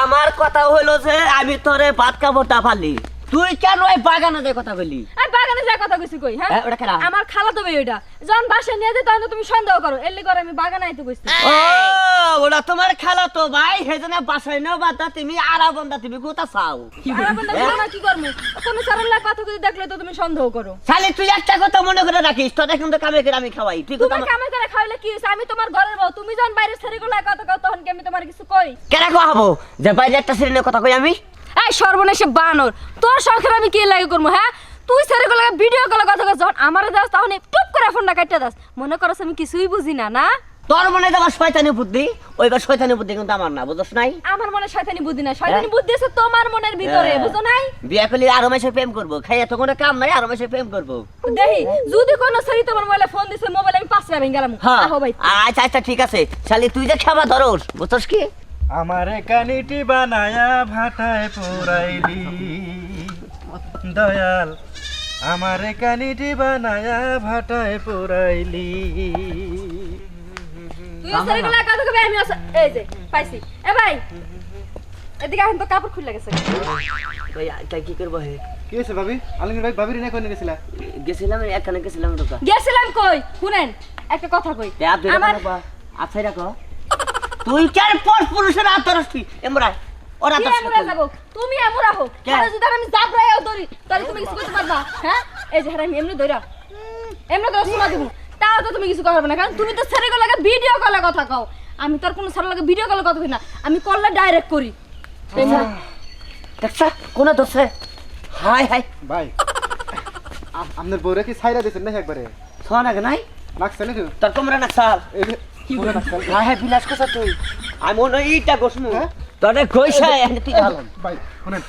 আমার কথা হলো যে আমি তোরে ভাত কাপড়টা ফালি তুই কেন ওই বাগানে যে কথা বলি আর বাগানে যে কথা কইছি কই হ্যাঁ? ওটা কেডা? আমার খালা তো ওইটা। যখন বাসায় নিয়ে যায় তখন তুমি সন্দেহ করো এলি করে আমি বাগানে আইতে কইছি। ও ওরা তোমার খেলা তো ভাই সেজন্য বাসায় নেও বাদা তুমি আরা বন্ধা তুমি কোথা চাও? না কি করমু কোনো সারাল্লা কথা কই দেখলে তো তুমি সন্দেহ করো। শালি তুই একটা কথা মনে করে রাখিস তোর এখন তো কামে করে আমি খাওয়াই। তুই কথা কামে করে খাইলে কি হইছে আমি তোমার ঘরের বউ তুমি যখন বাইরে ছেড়ে গুলা কথা কও তখন কি আমি তোমার কিছু কই? কেন খাওয়াবো? যে বাইরে একটা সিরিনের কথা কই আমি? এই সর্বনেশে বানর তোর শখের আমি কি লাগে করব হ্যাঁ? তুই ছেড়ে গুলা ভিডিও কলে কথা কস যখন আমার দাস তখন টুপ করে ফোনটা কাটতে দাস। মনে করছ আমি কিছুই বুঝি না না? তোর মনে হয় আমার শয়তানি বুদ্ধি? ওইবার শয়তানি বুদ্ধি কিন্তু আমার না বুঝছ নাই? আমার মনে শয়তানি বুদ্ধি না শয়তানি বুদ্ধি আছে তোমার মনের ভিতরে হ্যাঁ। বুঝো নাই? বিয়ে করলে আরও মাসে প্রেম করব। খাইয়া তো কোনো কাম নাই আরও মাসে প্রেম করব। দেখি যদি কোনো ছেড়ে তোমার মোবাইলে ফোন দিছে মোবাইল আমি পাশে আমি গেলাম। হ্যাঁ। আহো ভাই। আচ্ছা আচ্ছা ঠিক আছে। শালি তুই যে খাবা ধরোস বুঝছস কি? আমারে কানিটি বানায়া ভাটায় পুরাইলি। দয়াল আমারে কানিটি বানায়া ভাটায় পুরাইলি। তুই গুলা কথা কবে আমি এই যে পাইছি। এ ভাই এদিকে এখন তো কাপড় খুলে গেছে ওই তাই কি করব হে? কি হয়েছে ভাবি? আলমগীর ভাই ভাবির না কোনে গেছিলা গেছিলাম এখানে গেছিলাম ঢোকা গেছিলাম কই শুনেন একটা কথা কই। আমার আচ্ছা রাখো তুই কেন পর পুরুষের হাত ধরস তুই এমরাই ওরা তো আমরা তুমি আমরা হোক? আরে যদি আমি তাহলে তুমি কিছু করতে পারবা হ্যাঁ এই যে আমি এমনি ধইরা এমনি ধরে সময় দিব তাও তো তুমি কিছু করবে না কারণ তুমি তো ছেড়ে গেলে ভিডিও কলে কথা কও। আমি তো আর কোনো ছেড়ে লাগে ভিডিও কলে কথা কই না আমি কলটা ডাইরেক্ট করি। দেখছা কোন দোষে হাই হাই ভাই আপ- আপনার বউরে কি ছাইরা দিয়েছেন না একবারে? শোন আগে নাই? লাগছে নাকি? তোর না পুরো লাগছে। হাই হাই বিলাস কথা তুই। আমি মনে হয় ইটা গোসমু হ্যাঁ? তোরে কইছে এনে তুই ভালো। ভাই শুনেন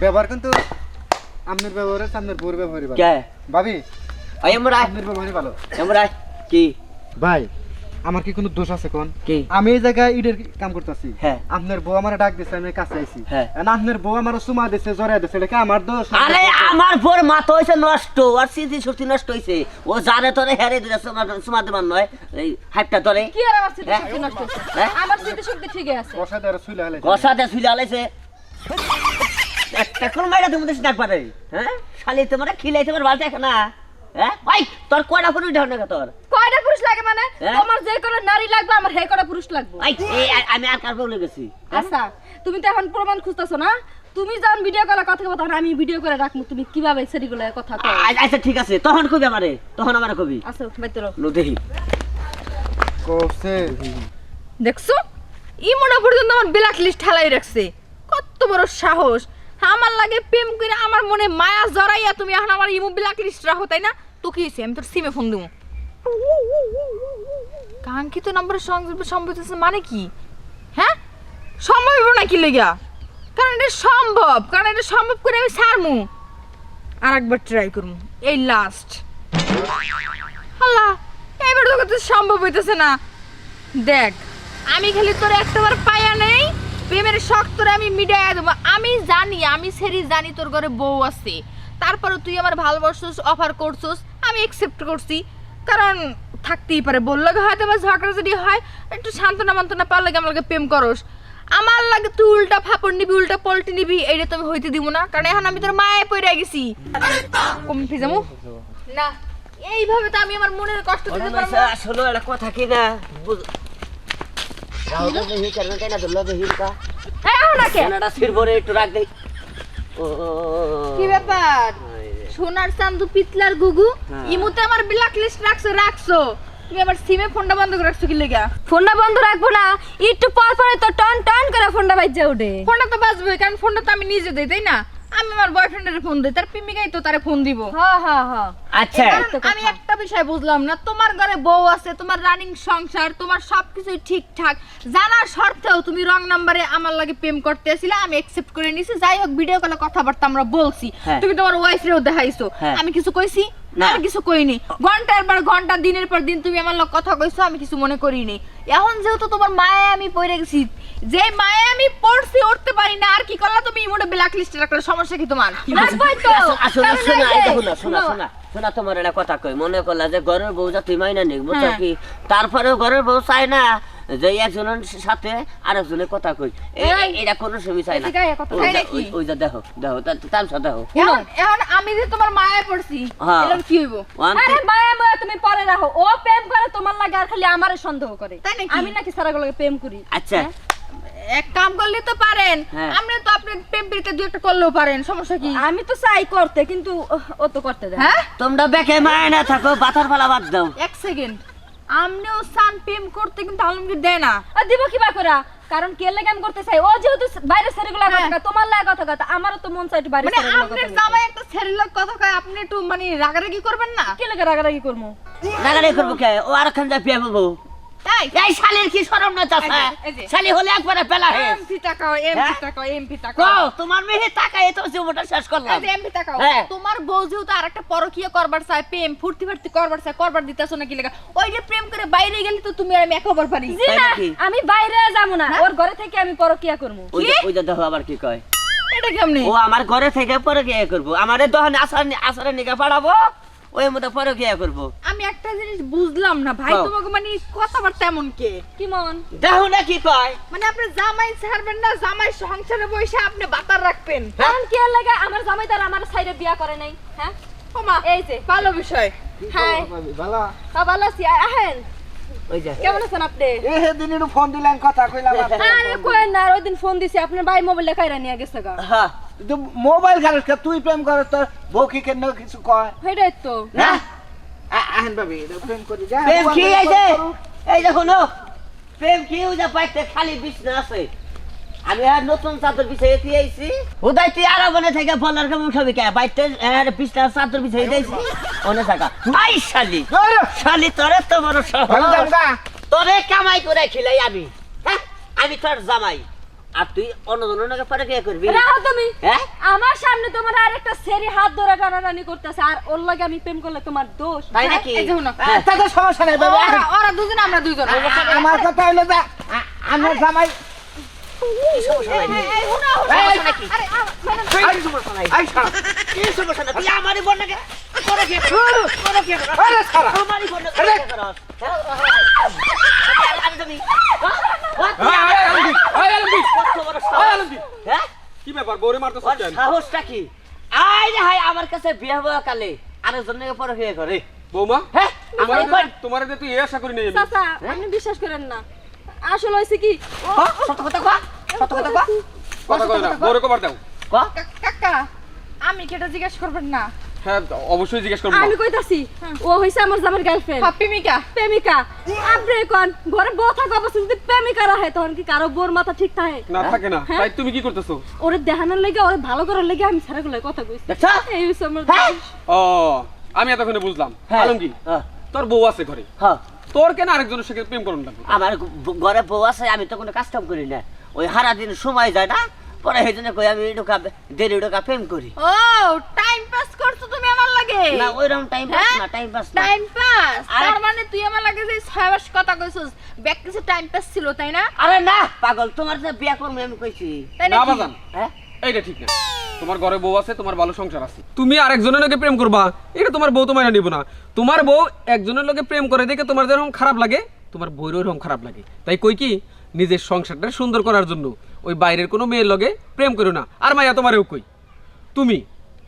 ব্যবহার কিন্তু আপনার ব্যবহার আপনার বউর ব্যবহারই ভালো। কে? ভাবি ভালো। এমরাই কি? ভাই আমার কি কোনো দোষ আছে কোন? কি? আমি এই জায়গায় ইডের কাম করতেছি। হ্যাঁ। আপনার বউ আমার ডাক দিছে আমি কাছে আইছি। হ্যাঁ। আপনার বউ আমার সুমা দিছে জড়াই দিছে এটা কি আমার দোষ? আরে আমার বোর মাথা হয়েছে নষ্ট আর নষ্ট ও জানে তোরে হেরে দিলে সুমা দেবার নয়। এই হাইপটা তোরে কি আর আমার স্মৃতি হ্যাঁ? নষ্ট? আমার আছে। একটা কোন মাইরা তুমি দেশ ডাক পারে হ্যাঁ? শালি তোমার খিলাই তোমার বালটা না হ্যাঁ? ভাই তোর কয়টা পুরুষ না তোর? কয়টা পুরুষ লাগে মানে? হ্যাঁ? তোমার যে করে নারী লাগবে আমার হে করে পুরুষ লাগবে? আমি আর কার বলে গেছি আচ্ছা তুমি তো এখন প্রমাণ খুঁজতেছো না? তুমি যখন ভিডিও কলে কথা বলতো তখন আমি ভিডিও করে রাখব তুমি কীভাবে সেরিগুলো কথা আচ্ছা ঠিক আছে। তখন কবি আমারে তখন আমার কবি। আচ্ছা বাইতর নো দেখি। কোসে দেখছ? ইমোনা পর্যন্ত আমার ব্ল্যাক লিস্ট ঠালাই রাখছে। কত বড় সাহস। আমার লাগে প্রেম করে আমার মনে মায়া জড়াইয়া তুমি এখন আমার ইমো ব্ল্যাক লিস্ট রাখো, তাই না? তো কি হয়েছে? আমি তোর সিমে ফোন দেবো কাঙ্ক্ষিত নম্বরের সংযোগ সম্ভব মানে কি? হ্যাঁ? সম্ভব না কি লেগা? কারণ এটা সম্ভব, কারণ এটা সম্ভব করে আমি ছাড়মু। আর একবার ট্রাই করব এই লাস্ট আল্লাহ এবার তো কত সম্ভব হইতেছে না। দেখ, আমি খালি তোর একটাবার পায়া নেই প্রেমের শখ তোরে আমি মিডিয়ায় দেবো। আমি জানি আমি সেরি জানি তোর ঘরে বউ আছে। তারপরে তুই আমার ভালোবাসছিস অফার করছিস আমি একসেপ্ট করছি। কারণ থাকতেই পারে বললে হয়তো বা ঝগড়া যদি হয় একটু সান্ত্বনা মান্তনা আমার লাগে প্রেম করস। আমার লাগে তুই উল্টা ফাপড় নিবি উল্টা পল্টি নিবি এইটা তো আমি হইতে দিব না। কারণ এখন আমি তোর মায়ে পড়ে গেছি। কম ফিজামু না এইভাবে তো আমি আমার মনের কষ্ট দিতে পারব আসলে একটা কথা কি না? রাহুল দেখি কা হ্যাঁ না কে? কেনাডা সিরবরে একটু রাখ দেই ও। কি ব্যাপার? সোনার চান্দু পিতলার গুগু। ইমুতে আমার ব্ল্যাক লিস্ট রাখছো রাখছো। তুমি সিমে ফোনটা বন্ধ করে রাখছো কি লেগা? ফোনটা বন্ধ রাখব না একটু পর পরে তো টন টন করে ফোনটা বাজে ওঠে ফোনটা তো বাজবে কারণ ফোনটা তো আমি নিজে দেই তাই না? আমি আমার বয়ফ্রেন্ডের ফোন দিই তার প্রেমিকাই তো তারে ফোন দিব। হ্যাঁ হ্যাঁ হ্যাঁ। আচ্ছা। আমি একটা বিষয় বুঝলাম না। তোমার ঘরে বউ আছে তোমার রানিং সংসার তোমার সবকিছু ঠিকঠাক। সত্ত্বেও তুমি রং নাম্বারে আমার লাগে প্রেম করতে আমি একসেপ্ট করে নিছি। যাই হোক ভিডিও কলে কথাবার্তা আমরা বলছি। হ্যাঁ। তুমি তোমার ওয়াইফরেও দেখাইছো। হ্যাঁ। আমি কিছু কইছি? না। আমি কিছু কইনি। ঘণ্টার পর ঘণ্টা দিনের পর দিন তুমি আমার লগ কথা কইছো আমি কিছু মনে করিনি। এখন যেহেতু তোমার মায়ে আমি পড়ে গেছি যে মায়ে আমি পড়ছি উঠতে পারি না আর কি করলা তুমি? ইমোটে ব্ল্যাক লিস্টে রাখলে সমস্যা কি তোমার? আসলে শোনা শোনা শোনা। শোনা তোমার একটা কথা কই মনে করলা যে ঘরের বউ যা তুই মাইনা নিক বুঝছ হ্যাঁ। কি? তারপরেও ঘরের বউ চায় না যে একজনের সাথে আরেকজনের কথা কই। এটা কোনো সময় চাই না। ওই যা- দেখো। দেখো তামসা দেখো। এখন এখন আমি যে তোমার মায়ে পড়ছি হ্যাঁ। কি হইব? আরে মায়া মায়া তুমি পরে রাখো। ও প্রেম করে তোমার লাগে আর খালি আমারে সন্দেহ করে। আমি নাকি সারা গুলোকে প্রেম করি। আচ্ছা হ্যাঁ? এক কাম করলে তো পারেন। হ্যাঁ। আপনি তো আপনি প্রেম প্রীতি দু একটা করলেও পারেন সমস্যা কি? আমি তো চাই করতে কিন্তু ও তো করতে দেয় হ্যাঁ? তোমরা বেকে মায় না থাকো বাতার ফালা বাদ দাও। এক সেকেন্ড। আমনেও সান প্রেম করতে কিন্তু আলমগীর দেয় না। আর দিব কিবা করা কারণ কে লাগে আমি করতে চাই? ও যেহেতু বাইরে ছেড়ে গুলা কথা হ্যাঁ। তোমার লাগে কথা কথা আমারও তো মন চাই একটু বাইরে মানে ছেড়ে গুলা কথা আপনার জামাই একটা ছেলের লোক কথা কয় আপনি একটু মানে রাগারাগি করবেন না? কে লাগে রাগারাগি করব লাগালে করব কে? ও আর খান যা বিয়ে হব তাই? এই শালির কি শরম না চাষা এই যে, এই যে। শালি হলে একবারে পেলা হে এমপি টাকাও এমপি হ্যাঁ? টাকাও এমপি টাকাও। তোমার মেয়ে তাকায় তো জীবনটা শেষ করলাম। এমপি টাকাও। হ্যাঁ। তোমার বউ যেহেতু আরেকটা পরকীয় করবার চায় প্রেম ফুর্তি ফার্তি করবার চায় করবার দিতেছো নাকি লেগা? ওই যে প্রেম করে বাইরে গেলে তো তুমি আর আমি এক হবার পারি। না? আমি বাইরে যাব না। ওর ঘরে থেকে আমি পরকিয়া করব। ওই যে- ওই যে দেখো আবার কি কয়। এটা কেমনি? ও আমার ঘরে থেকে পরে গিয়ে করব। আমার দহন আসার আসারে নিকা পাঠাবো। ওই মতো পরে গিয়ে করব? আমি একটা জিনিস বুঝলাম না ভাই হ্যাঁ। তোমাকে মানে কথাবার্তা এমন কে? কি মন? দেখো না কি কয়? মানে আপনি জামাই ছাড়বেন না জামাই সংসারে বসে আপনি বাতার রাখবেন। কারণ কে লাগে? আমার জামাই তার আমার সাইডে বিয়া করে নাই হ্যাঁ? ওমা এই যে। ভালো বিষয়। হাই। ভালো? হ্যাঁ, ভালো আছি। আহেন। কেমন আছেন আপনি? ফোন দিলেন কথা কইলাম আরে কই না ওই দিন ফোন দিছি আপনার ভাই মোবাইল কাইরা নিয়ে গেছে গা। হ্যাঁ। মোবাইল খেলিস কে তুই প্রেম করে তোর বউ কি কেন কিছু কয়? তো। না আ- আহেন ভাবি এটা প্রেম করি যা প্রেম কি এই যে? এই দেখো নো প্রেম কি ওই যে বাইতে খালি বিছনা আছে? আমি আর নতুন চাদর বিছাই দিয়ে আইছি। হুদাই তুই আর বনে থেকে বলার কেমন খাবি কে? বাইতে আর বিছনা চাদর বিছাই দিয়েছি অনে থাকা আই শালি। শালি তোরে তো বড় ভালো তোরে কামাই করে খিলাই আমি। আমি তোর জামাই। আর তুই অন্য জনের পরে কে করবি? রাহো তুমি। হ্যাঁ? আমার সামনে তোমার আরেকটা সেরি হাত ধরে টানাটানি করতেছে আর ওর লাগে আমি প্রেম করলে তোমার দোষ। তাই নাকি? এই শুনো। হ্যাঁ। তাতে সমস্যা নেই বাবা। ওরা ওরা দুজন আমরা দুজন। আমার কথা হইল যে আমার জামাই কি সমস্যা নাই? এই শুনো সমস্যা নাকি? আরে আ- মানে কি সমস্যা নাই? আই সারা কি সমস্যা নাই? তুই আমারই বোনটাকে করে কে করস? করে কে করস? আরে সারা আমারই বোনটাকে করে কে করস? হ্যাঁ? আমি- আমি তুমি- হ্যাঁ? কত বড় সাহস? হ্যাঁ? কি ব্যাপার বউরে মারতে চাচ্ছেন? সাহসটা কি? আই রে হাই আমার কাছে বিয়ে হওয়া কালে। আরেকজনকে পরে বিয়ে করে বৌমা হ্যাঁ তোমার আমার তোমার যে তুই আশা করি নাই চাচা আপনি বিশ্বাস করেন না। আসলে হইছে কি? সত্য কথা কয় সত্য কথা কয় কথা কয় না বউরে কবার দাও। ক? কাকা আমি কেটে জিজ্ঞেস করবেন না? হ্যাঁ অবশ্যই জিজ্ঞেস করব। আমি কইতাছি ও হইছে আমার জামার গার্লফ্রেন্ড হ্যাঁ, প্রেমিকা। প্রেমিকা। আপনি কোন? ঘরে বউ থাকা অবস্থা যদি প্রেমিকা রাহে তখন কি কারও বোর মাথা ঠিক থাকে? না থাকে না। হ্যাঁ? তাই তুমি কি করতেছো? ওরে দেখানোর লেগে ওরে ভালো করার লেগে আমি সারা গুলো কথা কইছি। দেখছ? এই হইছে আমার ও আমি এতক্ষণে বুঝলাম। আলমগীর তোর বউ আছে ঘরে। হ্যাঁ। তোর কেন আরেকজনের সাথে প্রেম করুন লাগবে আমার ঘরে বউ আছে আমি তো কোনো কাজ কাম করি না। ওই হারা দিন সময় যায় না পরে সেই জন্য কই আমি ঢোকা দেরি ঢোকা প্রেম করি। ও টাইম পাস করছ তুমি আমার লাগে? না ওইরকম টাইম পাস হ্যাঁ? না টাইম পাস না। টাইম পাস তার মানে তুই আমার লাগে যে ছয় মাস কথা কইছস। ব্যাক কিছু টাইম পাস ছিল তাই না? আরে না পাগল তোমার যে বিয়া করব আমি কইছি। তাই না হ্যাঁ? এইটা ঠিক না। তোমার ঘরে বউ আছে তোমার ভালো সংসার আছে। তুমি আরেকজনের লগে প্রেম করবা এটা তোমার বউ তোমার নিব না। তোমার বউ একজনের লগে প্রেম করে দেখে তোমার যেরকম খারাপ লাগে তোমার বউর ওরকম খারাপ লাগে। তাই কই কি নিজের সংসারটা সুন্দর করার জন্য ওই বাইরের কোনো মেয়ের লগে প্রেম করো না। আর মাইয়া তোমারেও কই। তুমি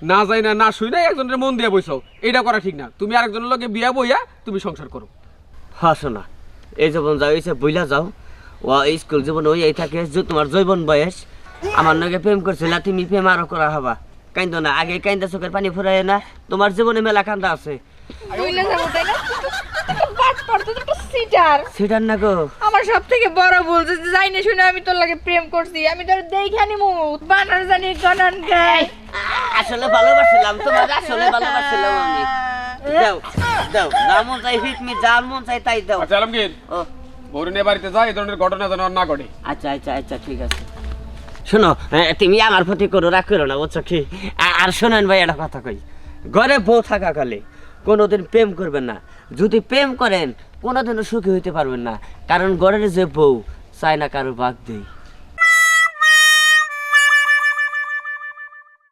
না যাই না না শুই না একজনের মন দিয়ে বইছো। এটা করা ঠিক না। তুমি আরেকজনের লগে বিয়া বইয়া তুমি সংসার করো। হাসো না এই জীবন যাও এই বইলা যাও ও এই স্কুল জীবন ওই এই থাকে যে তোমার জৈবন বয়স। আমার লগে প্রেম করছিল তুমি প্রেম আরও করা হবা। কাইন্দ না আগে কাইন্দা চোখের পানি ফুরায় না তোমার জীবনে মেলা কান্দা আছে বুঝলে যাব তাই না তুই তো- তুই তো বাট পার, তুই তো একটা সিটার সেটার না গো। আমার সব থেকে বড় ভুল যে যাই না শুনে আমি তোর লাগে প্রেম করছি আমি তোর দেখে নিমু। বানার জানি গনান গাই। আসলে ভালোবাসছিলাম তোমার আসলে ভালোবাসছিলাম আমি। দাও দাও যা মন চাই হিট মি যা মন চাই তাই দাও। আচ্ছা আলমগীর ও। বাড়িতে এই ধরনের ঘটনা যেন না ঘটে। আচ্ছা আচ্ছা আচ্ছা ঠিক আছে। শোনো তুমি আমার প্রতি কোনো রাগ করো না বুঝছ কি? আর শোনেন ভাই একটা কথা কই। ঘরে বউ থাকা কালে কোনোদিন প্রেম করবেন না। যদি প্রেম করেন, কোনোদিনও সুখী হইতে পারবেন না। কারণ গড়ের যে বউ, চায় না কারও বাদ দেই।